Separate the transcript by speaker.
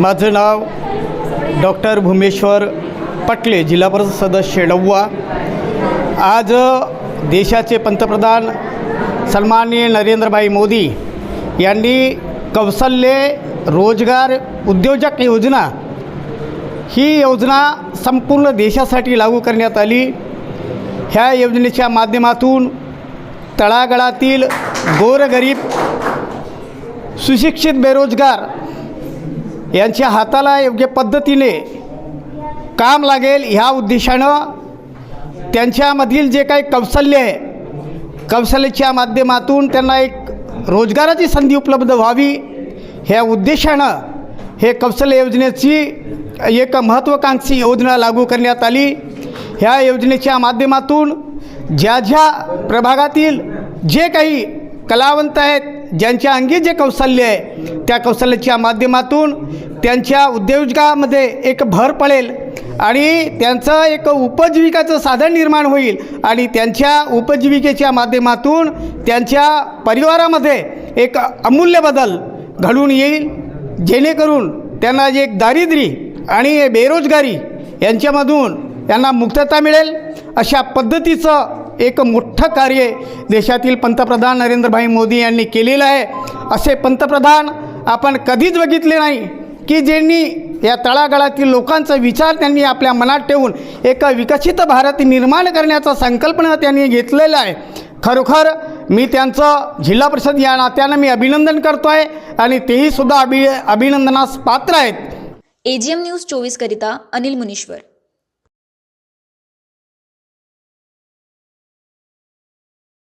Speaker 1: माझं नाव डॉक्टर भूमेश्वर पटले जिल्हा परिषद सदस्य डव्वा आज देशाचे पंतप्रधान सन्माननीय नरेंद्रभाई मोदी यांनी कौशल्य रोजगार उद्योजक योजना ही योजना संपूर्ण देशासाठी लागू करण्यात आली. ह्या योजनेच्या माध्यमातून तळागाळातील गोरगरीब सुशिक्षित बेरोजगार यांच्या हाताला योग्य पद्धतीने काम लागेल ह्या उद्देशानं त्यांच्यामधील जे काही कौशल्य आहे कौशल्याच्या माध्यमातून त्यांना एक रोजगाराची संधी उपलब्ध व्हावी ह्या उद्देशानं हे कौशल्य योजनेची एक महत्त्वाकांक्षी योजना लागू करण्यात आली. ह्या योजनेच्या माध्यमातून ज्या ज्या प्रभागातील जे काही कलावंत आहेत ज्यांच्या अंगी जे कौशल्य आहे त्या कौशल्याच्या माध्यमातून त्यांच्या उद्योजकामध्ये एक भर पडेल आणि त्यांचं एक उपजीविकाचं साधन निर्माण होईल आणि त्यांच्या उपजीविकेच्या माध्यमातून त्यांच्या परिवारामध्ये एक अमूल्य बदल घडून येईल जेणेकरून त्यांना जे एक दारिद्र्य आणि बेरोजगारी यांच्यामधून त्यांना मुक्तता मिळेल अशा पद्धतीचं एक मोठं कार्य देशातील पंतप्रधान नरेंद्रभाई मोदी यांनी केलेलं आहे. असे पंतप्रधान आपण कधीच बघितले नाही की ज्यांनी या तळागाळातील लोकांचा विचार त्यांनी आपल्या मनात ठेवून एक विकसित भारत निर्माण करण्याचा संकल्पना त्यांनी घेतलेला आहे. खरोखर मी त्यांचं जिल्हा परिषद या नात्यानं मी अभिनंदन करतो आहे आणि तेही सुद्धा अभि अभिनंदनास पात्र आहेत.
Speaker 2: एजीएम न्यूज चोवीस करिता अनिल मुनीश्वर.